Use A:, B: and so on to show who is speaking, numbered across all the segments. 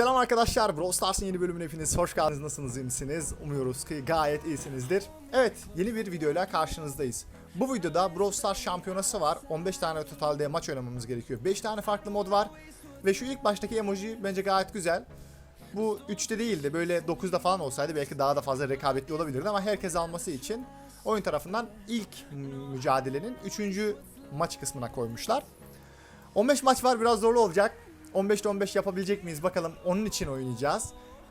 A: Selam arkadaşlar, Brawl Stars'ın yeni bölümüne hepiniz hoş geldiniz. Nasılsınız, iyi misiniz? Umuyoruz ki gayet iyisinizdir. Evet, yeni bir videoyla karşınızdayız. Bu videoda Brawl Stars şampiyonası var. 15 tane totalde maç oynamamız gerekiyor. 5 tane farklı mod var. Ve şu ilk baştaki emoji bence gayet güzel. Bu 3'te değil de böyle 9'da falan olsaydı belki daha da fazla rekabetli olabilirdi ama herkes alması için oyun tarafından ilk mücadelenin 3. maç kısmına koymuşlar. 15 maç var biraz zorlu olacak. 15'te 15 yapabilecek miyiz bakalım onun için oynayacağız.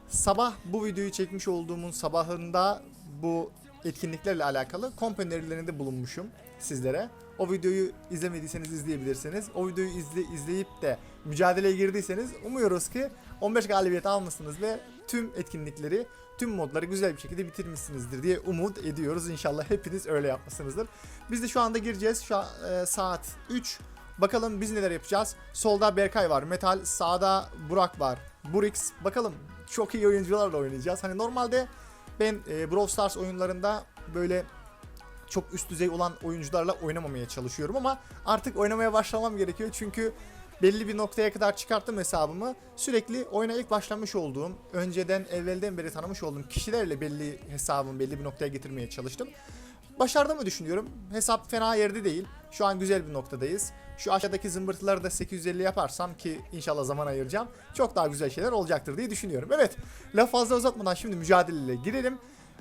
A: Sabah bu videoyu çekmiş olduğumun sabahında bu etkinliklerle alakalı komp önerilerinde bulunmuşum sizlere. O videoyu izlemediyseniz izleyebilirsiniz. O videoyu izle, izleyip de mücadeleye girdiyseniz umuyoruz ki 15 galibiyet almışsınız ve tüm etkinlikleri, tüm modları güzel bir şekilde bitirmişsinizdir diye umut ediyoruz. İnşallah hepiniz öyle yapmışsınızdır. Biz de şu anda gireceğiz. Şu an, e, saat 3. Bakalım biz neler yapacağız. Solda Berkay var. Metal. Sağda Burak var. Burix. Bakalım çok iyi oyuncularla oynayacağız. Hani normalde ben e, Brawl Stars oyunlarında böyle çok üst düzey olan oyuncularla oynamamaya çalışıyorum ama artık oynamaya başlamam gerekiyor çünkü belli bir noktaya kadar çıkarttım hesabımı. Sürekli oyuna ilk başlamış olduğum, önceden evvelden beri tanımış olduğum kişilerle belli hesabımı belli bir noktaya getirmeye çalıştım. Başardığımı düşünüyorum. Hesap fena yerde değil. Şu an güzel bir noktadayız. Şu aşağıdaki zımbırtıları da 850 yaparsam ki inşallah zaman ayıracağım. Çok daha güzel şeyler olacaktır diye düşünüyorum. Evet laf fazla uzatmadan şimdi mücadeleye girelim.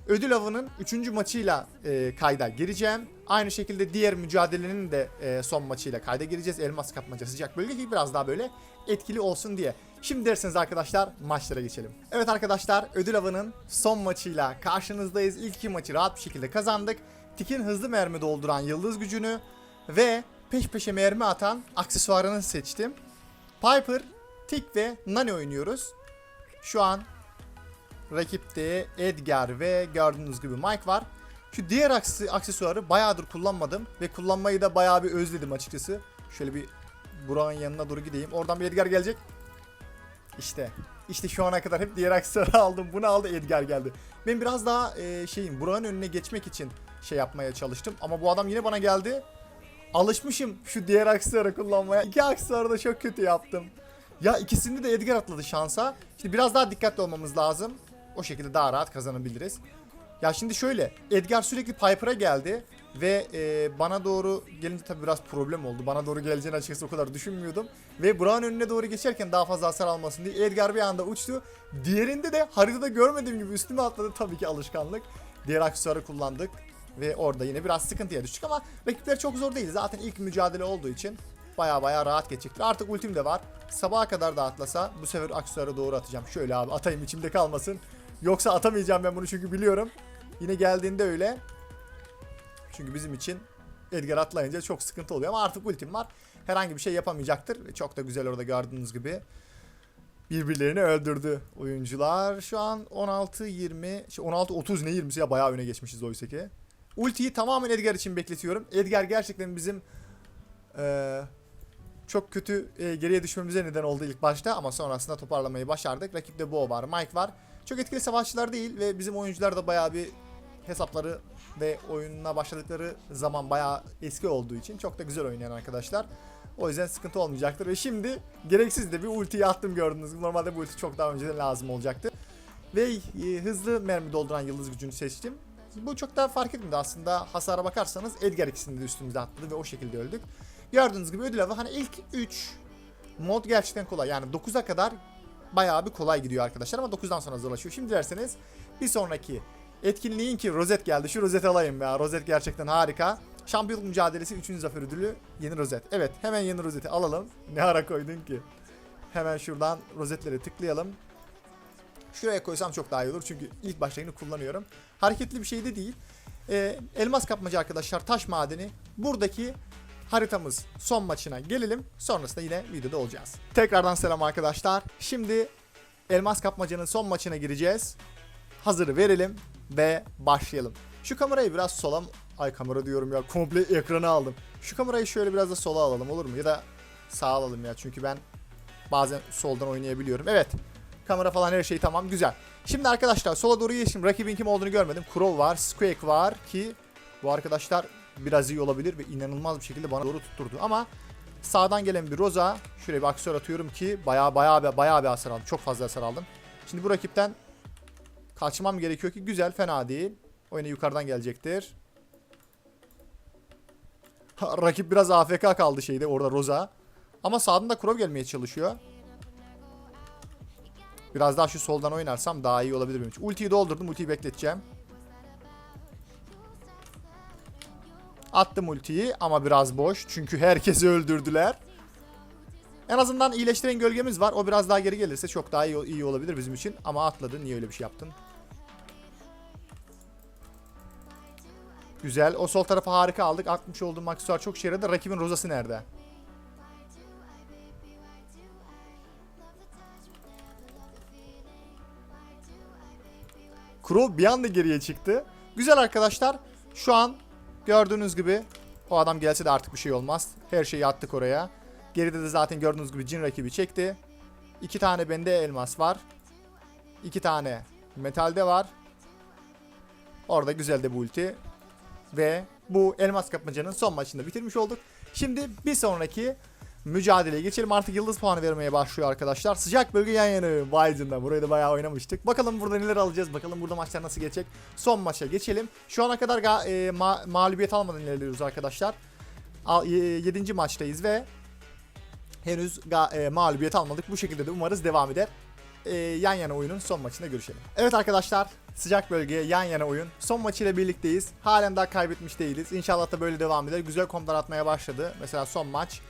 A: Ödül avının 3. maçıyla e, kayda gireceğim. Aynı şekilde diğer mücadelenin de e, son maçıyla kayda gireceğiz. Elmas kapmaca sıcak bölge ki biraz daha böyle etkili olsun diye. Şimdi derseniz arkadaşlar maçlara geçelim. Evet arkadaşlar ödül avının son maçıyla karşınızdayız. İlk iki maçı rahat bir şekilde kazandık. Tik'in hızlı mermi dolduran yıldız gücünü ve peş peşe mermi atan aksesuarını seçtim. Piper, Tik ve Nani oynuyoruz. Şu an rakipte Edgar ve gördüğünüz gibi Mike var. Şu diğer aksesuarı bayağıdır kullanmadım ve kullanmayı da bayağı bir özledim açıkçası. Şöyle bir Burak'ın yanına doğru gideyim. Oradan bir Edgar gelecek. İşte. İşte şu ana kadar hep diğer aksesuarı aldım. Bunu aldı Edgar geldi. Ben biraz daha e, şeyim Burak'ın önüne geçmek için şey yapmaya çalıştım. Ama bu adam yine bana geldi. Alışmışım şu diğer aksesuarı kullanmaya. İki aksesuarı da çok kötü yaptım. Ya ikisini de Edgar atladı şansa. Şimdi biraz daha dikkatli olmamız lazım. O şekilde daha rahat kazanabiliriz. Ya şimdi şöyle Edgar sürekli Piper'a geldi ve e, bana doğru gelince tabii biraz problem oldu. Bana doğru geleceğini açıkçası o kadar düşünmüyordum. Ve Brown önüne doğru geçerken daha fazla hasar almasın diye Edgar bir anda uçtu. Diğerinde de haritada görmediğim gibi üstüme atladı tabii ki alışkanlık. Diğer aksesuarı kullandık ve orada yine biraz sıkıntıya düştük ama rakipler çok zor değil. Zaten ilk mücadele olduğu için baya baya rahat geçecektir. Artık ultim de var. Sabaha kadar da atlasa bu sefer aksesuarı doğru atacağım. Şöyle abi atayım içimde kalmasın. Yoksa atamayacağım ben bunu çünkü biliyorum. Yine geldiğinde öyle. Çünkü bizim için Edgar atlayınca çok sıkıntı oluyor ama artık ultim var. Herhangi bir şey yapamayacaktır. Çok da güzel orada gördüğünüz gibi. Birbirlerini öldürdü oyuncular. Şu an 16-20, şey 16-30 ne 20'si ya bayağı öne geçmişiz oysa ki. Ultiyi tamamen Edgar için bekletiyorum. Edgar gerçekten bizim eee, çok kötü e, geriye düşmemize neden oldu ilk başta ama sonrasında toparlamayı başardık. Rakipte Bo var, Mike var. Çok etkili savaşçılar değil ve bizim oyuncular da bayağı bir hesapları ve oyununa başladıkları zaman bayağı eski olduğu için çok da güzel oynayan arkadaşlar. O yüzden sıkıntı olmayacaktır ve şimdi gereksiz de bir ultiyi attım gördüğünüz gibi. Normalde bu ulti çok daha önceden lazım olacaktı. Ve e, hızlı mermi dolduran yıldız gücünü seçtim. Bu çok da fark etmedi aslında. Hasara bakarsanız Edgar ikisini de üstümüze atladı ve o şekilde öldük. Gördüğünüz gibi ödül avı hani ilk 3 mod gerçekten kolay. Yani 9'a kadar bayağı bir kolay gidiyor arkadaşlar ama 9'dan sonra zorlaşıyor. Şimdi derseniz bir sonraki etkinliğin ki rozet geldi. Şu rozet alayım ya. Rozet gerçekten harika. Şampiyonluk mücadelesi 3. zafer ödülü yeni rozet. Evet hemen yeni rozeti alalım. Ne ara koydun ki? Hemen şuradan rozetleri tıklayalım. Şuraya koysam çok daha iyi olur çünkü ilk başta kullanıyorum. Hareketli bir şey de değil. Ee, elmas kapmacı arkadaşlar taş madeni. Buradaki haritamız son maçına gelelim. Sonrasında yine videoda olacağız. Tekrardan selam arkadaşlar. Şimdi elmas kapmacanın son maçına gireceğiz. Hazırı verelim ve başlayalım. Şu kamerayı biraz sola Ay kamera diyorum ya komple ekranı aldım. Şu kamerayı şöyle biraz da sola alalım olur mu? Ya da sağa alalım ya çünkü ben bazen soldan oynayabiliyorum. Evet. Kamera falan her şey tamam güzel. Şimdi arkadaşlar sola doğru geçtim. Rakibin kim olduğunu görmedim. Crow var, Squeak var ki bu arkadaşlar biraz iyi olabilir ve inanılmaz bir şekilde bana doğru tutturdu. Ama Sağdan gelen bir Roza. Şuraya bir aksiyör atıyorum ki baya baya baya bir hasar aldım. Çok fazla hasar aldım. Şimdi bu rakipten kaçmam gerekiyor ki güzel fena değil. O yine yukarıdan gelecektir. Rakip biraz AFK kaldı şeyde orada Roza. Ama sağdan da Krov gelmeye çalışıyor. Biraz daha şu soldan oynarsam daha iyi olabilir benim için. Ultiyi doldurdum. Ultiyi bekleteceğim. Attım ultiyi ama biraz boş. Çünkü herkesi öldürdüler. En azından iyileştiren gölgemiz var. O biraz daha geri gelirse çok daha iyi, iyi olabilir bizim için. Ama atladı. Niye öyle bir şey yaptın? Güzel. O sol tarafa harika aldık. Atmış olduğum aksesuar çok işe yaradı. Rakibin rozası nerede? Crow bir anda geriye çıktı. Güzel arkadaşlar. Şu an gördüğünüz gibi o adam gelse de artık bir şey olmaz. Her şeyi attık oraya. Geride de zaten gördüğünüz gibi cin rakibi çekti. İki tane bende elmas var. İki tane metalde var. Orada güzel de bu ulti. Ve bu elmas kapmacanın son maçını bitirmiş olduk. Şimdi bir sonraki mücadeleye geçelim. Artık yıldız puanı vermeye başlıyor arkadaşlar. Sıcak bölge yan yana Biden'da. Burayı da bayağı oynamıştık. Bakalım burada neler alacağız. Bakalım burada maçlar nasıl geçecek. Son maça geçelim. Şu ana kadar e, ma- mağlubiyet almadan ilerliyoruz arkadaşlar. 7. maçtayız ve henüz e, mağlubiyet almadık. Bu şekilde de umarız devam eder. E, yan yana oyunun son maçında görüşelim. Evet arkadaşlar sıcak bölge yan yana oyun. Son maçıyla birlikteyiz. Halen daha kaybetmiş değiliz. İnşallah da böyle devam eder. Güzel komutan atmaya başladı. Mesela son maç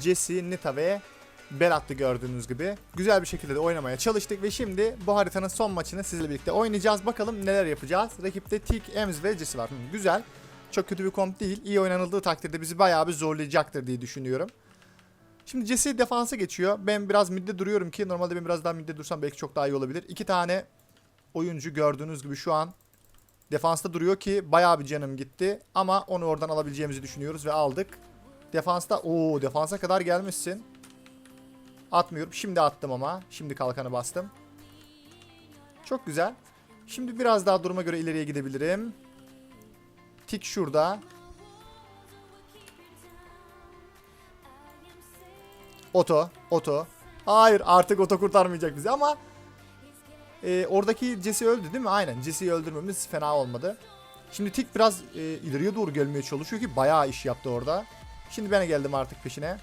A: Jesse, Nita ve Berat'tı gördüğünüz gibi. Güzel bir şekilde de oynamaya çalıştık ve şimdi bu haritanın son maçını sizle birlikte oynayacağız. Bakalım neler yapacağız. Rakipte Tik, Ems ve Jesse var. Hı, güzel. Çok kötü bir komp değil. İyi oynanıldığı takdirde bizi bayağı bir zorlayacaktır diye düşünüyorum. Şimdi Jesse defansa geçiyor. Ben biraz midde duruyorum ki normalde ben biraz daha midde dursam belki çok daha iyi olabilir. İki tane oyuncu gördüğünüz gibi şu an defansta duruyor ki bayağı bir canım gitti. Ama onu oradan alabileceğimizi düşünüyoruz ve aldık. Defansta o defansa kadar gelmişsin. Atmıyorum. Şimdi attım ama. Şimdi kalkanı bastım. Çok güzel. Şimdi biraz daha duruma göre ileriye gidebilirim. Tik şurada. Oto. Oto. Hayır artık oto kurtarmayacak bizi ama e, oradaki Jesse öldü değil mi? Aynen. Jesse'yi öldürmemiz fena olmadı. Şimdi Tik biraz e, ileriye doğru gelmeye çalışıyor ki bayağı iş yaptı orada. Şimdi ben geldim artık peşine.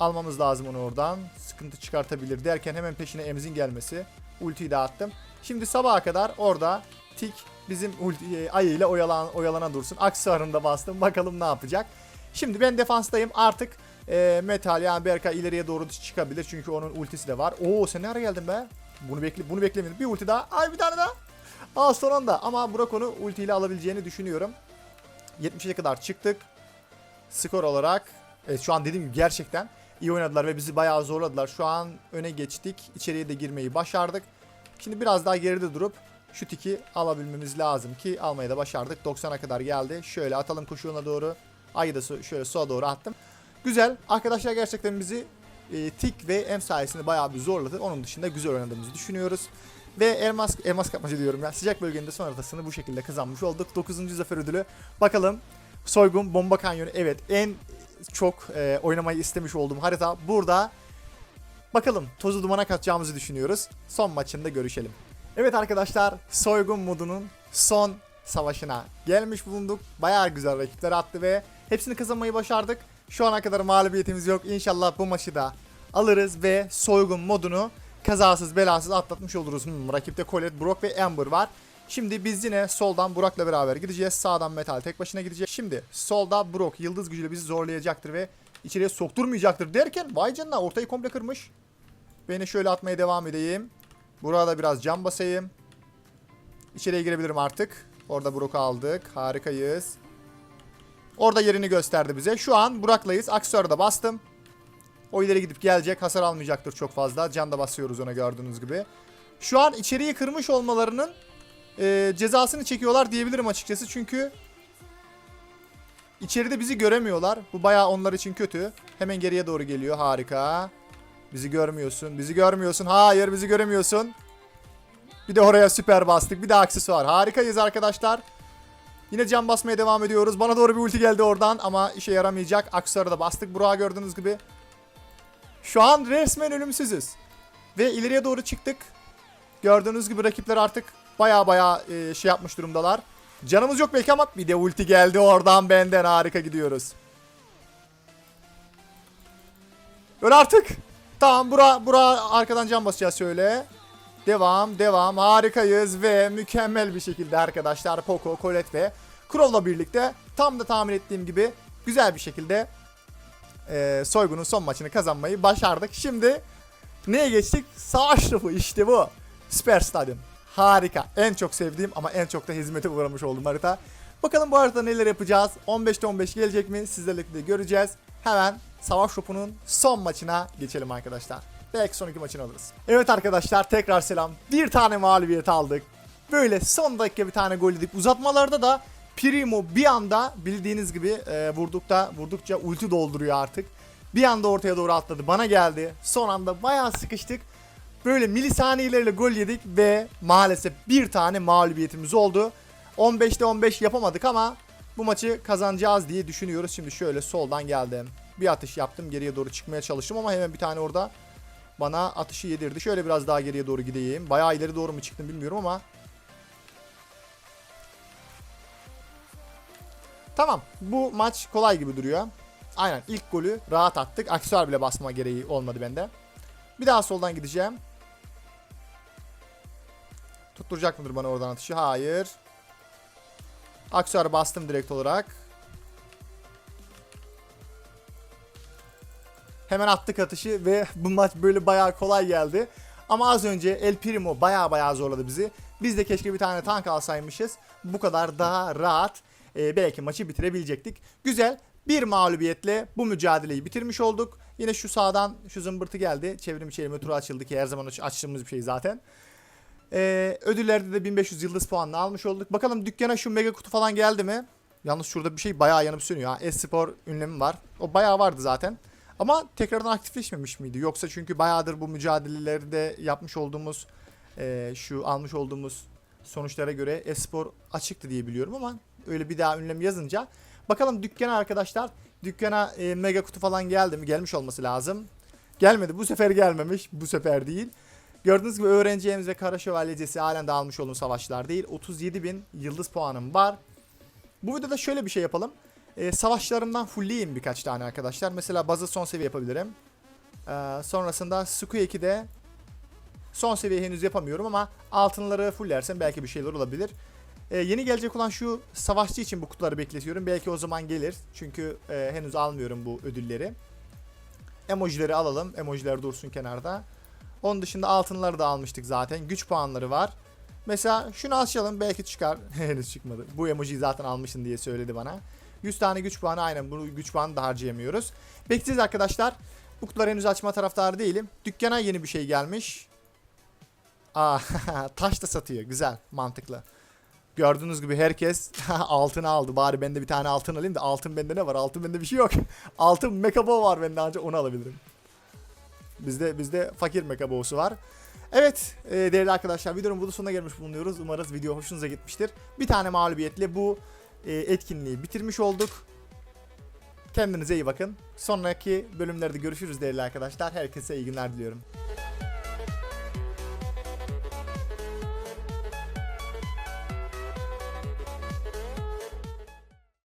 A: Almamız lazım onu oradan. Sıkıntı çıkartabilir derken hemen peşine Emz'in gelmesi. Ultiyi de attım. Şimdi sabaha kadar orada Tik bizim ulti, e, ayıyla oyalan, oyalana dursun. Aksesuarını bastım. Bakalım ne yapacak. Şimdi ben defanstayım. Artık e, Metal yani Berkay ileriye doğru çıkabilir. Çünkü onun ultisi de var. Oo sen ne ara geldin be? Bunu bekle bunu beklemedim. Bir ulti daha. Ay bir tane daha. Aa son anda. Ama Burak onu ultiyle alabileceğini düşünüyorum. 70'e kadar çıktık. Skor olarak evet, şu an dediğim gibi gerçekten iyi oynadılar ve bizi bayağı zorladılar. Şu an öne geçtik. İçeriye de girmeyi başardık. Şimdi biraz daha geride durup şu tiki alabilmemiz lazım ki almayı da başardık. 90'a kadar geldi. Şöyle atalım kuşuğuna doğru. Ayı da şöyle sola doğru attım. Güzel. Arkadaşlar gerçekten bizi e, tik ve M sayesinde bayağı bir zorladı. Onun dışında güzel oynadığımızı düşünüyoruz. Ve elmas, elmas kapmaca diyorum ya. Sıcak bölgenin de son haritasını bu şekilde kazanmış olduk. 9. zafer ödülü. Bakalım Soygun Bomba Kanyonu. Evet en çok e, oynamayı istemiş olduğum harita. Burada bakalım tozu dumana katacağımızı düşünüyoruz. Son maçında görüşelim. Evet arkadaşlar Soygun modunun son savaşına gelmiş bulunduk. Bayağı güzel rakipler attı ve hepsini kazanmayı başardık. Şu ana kadar mağlubiyetimiz yok. İnşallah bu maçı da alırız ve soygun modunu kazasız belasız atlatmış oluruz. Hmm, rakipte Colette, Brock ve Amber var. Şimdi biz yine soldan Burak'la beraber gideceğiz. Sağdan Metal tek başına gidecek. Şimdi solda Brock yıldız gücüyle bizi zorlayacaktır ve içeriye sokturmayacaktır derken vay canına ortayı komple kırmış. Beni şöyle atmaya devam edeyim. Burada biraz cam basayım. İçeriye girebilirim artık. Orada Brock'u aldık. Harikayız. Orada yerini gösterdi bize. Şu an Burak'layız. Aksesuarı da bastım. O ileri gidip gelecek. Hasar almayacaktır çok fazla. Can da basıyoruz ona gördüğünüz gibi. Şu an içeriği kırmış olmalarının e, cezasını çekiyorlar diyebilirim açıkçası. Çünkü içeride bizi göremiyorlar. Bu bayağı onlar için kötü. Hemen geriye doğru geliyor. Harika. Bizi görmüyorsun. Bizi görmüyorsun. Hayır bizi göremiyorsun. Bir de oraya süper bastık. Bir de aksesuar. Harikayız arkadaşlar. Yine can basmaya devam ediyoruz. Bana doğru bir ulti geldi oradan ama işe yaramayacak. Aksuar'ı da bastık. Burak'a gördüğünüz gibi. Şu an resmen ölümsüzüz. Ve ileriye doğru çıktık. Gördüğünüz gibi rakipler artık baya baya e, şey yapmış durumdalar. Canımız yok belki ama bir de ulti geldi oradan benden harika gidiyoruz. Öl artık. Tamam bura bura arkadan can basacağız şöyle. Devam devam harikayız ve mükemmel bir şekilde arkadaşlar Poco, Colette ve Crow'la birlikte tam da tahmin ettiğim gibi güzel bir şekilde e, soygunun son maçını kazanmayı başardık. Şimdi neye geçtik? Savaş topu işte bu. Süper Stadyum. Harika. En çok sevdiğim ama en çok da hizmete uğramış olduğum harita. Bakalım bu haritada neler yapacağız? 15'te 15 gelecek mi? Sizlerle de göreceğiz. Hemen Savaş Topu'nun son maçına geçelim arkadaşlar. Belki son iki maçını alırız. Evet arkadaşlar tekrar selam. Bir tane mağlubiyet aldık. Böyle son dakika bir tane gol yedik. Uzatmalarda da Primo bir anda bildiğiniz gibi e, vurdukta vurdukça ulti dolduruyor artık. Bir anda ortaya doğru atladı. Bana geldi. Son anda bayağı sıkıştık. Böyle milisaniyelerle gol yedik ve maalesef bir tane mağlubiyetimiz oldu. 15'te 15 yapamadık ama bu maçı kazanacağız diye düşünüyoruz. Şimdi şöyle soldan geldim. Bir atış yaptım. Geriye doğru çıkmaya çalıştım ama hemen bir tane orada bana atışı yedirdi. Şöyle biraz daha geriye doğru gideyim. Bayağı ileri doğru mu çıktım bilmiyorum ama. Tamam. Bu maç kolay gibi duruyor. Aynen ilk golü rahat attık. Aksesuar bile basma gereği olmadı bende. Bir daha soldan gideceğim. Tutturacak mıdır bana oradan atışı? Hayır. Aksesuarı bastım direkt olarak. Hemen attık atışı ve bu maç böyle bayağı kolay geldi. Ama az önce El Primo bayağı bayağı zorladı bizi. Biz de keşke bir tane tank alsaymışız. Bu kadar daha rahat e, belki maçı bitirebilecektik. Güzel. Bir mağlubiyetle bu mücadeleyi bitirmiş olduk. Yine şu sağdan şu zımbırtı geldi. Çevrim içi elime turu açıldı ki her zaman aç- açtığımız bir şey zaten. Ee, ödüllerde de 1500 yıldız puanını almış olduk. Bakalım dükkana şu mega kutu falan geldi mi? Yalnız şurada bir şey bayağı yanıp sönüyor. Espor ünlemi var. O bayağı vardı zaten. Ama tekrardan aktifleşmemiş miydi? Yoksa çünkü bayağıdır bu mücadelelerde yapmış olduğumuz e, şu almış olduğumuz sonuçlara göre espor açıktı diye biliyorum ama öyle bir daha ünlem yazınca bakalım dükkana arkadaşlar dükkana e, mega kutu falan geldi mi? Gelmiş olması lazım. Gelmedi. Bu sefer gelmemiş. Bu sefer değil. Gördüğünüz gibi öğreneceğimiz ve Kara Şövalyecesi halen de almış olduğum savaşlar değil. 37.000 yıldız puanım var. Bu videoda şöyle bir şey yapalım. Ee, savaşlarımdan fullleyeyim birkaç tane arkadaşlar. Mesela bazı son seviye yapabilirim. Ee, sonrasında Suku 2'de son seviye henüz yapamıyorum ama altınları fulllersem belki bir şeyler olabilir. Ee, yeni gelecek olan şu savaşçı için bu kutuları bekletiyorum. Belki o zaman gelir. Çünkü e, henüz almıyorum bu ödülleri. Emojileri alalım. Emojiler dursun kenarda. Onun dışında altınları da almıştık zaten. Güç puanları var. Mesela şunu açalım belki çıkar. Henüz çıkmadı. Bu emojiyi zaten almışsın diye söyledi bana. 100 tane güç puanı aynen bu güç puanı da harcayamıyoruz. Bekleyeceğiz arkadaşlar. Bu kutuları henüz açma taraftarı değilim. Dükkana yeni bir şey gelmiş. Aa, taş da satıyor. Güzel, mantıklı. Gördüğünüz gibi herkes altını aldı. Bari ben de bir tane altın alayım da altın bende ne var? Altın bende bir şey yok. altın mekabo var bende ancak onu alabilirim. Bizde bizde fakir mekabosu var. Evet e, değerli arkadaşlar videonun burada sonuna gelmiş bulunuyoruz. Umarız video hoşunuza gitmiştir. Bir tane mağlubiyetle bu e, etkinliği bitirmiş olduk. Kendinize iyi bakın. Sonraki bölümlerde görüşürüz değerli arkadaşlar. Herkese iyi günler diliyorum.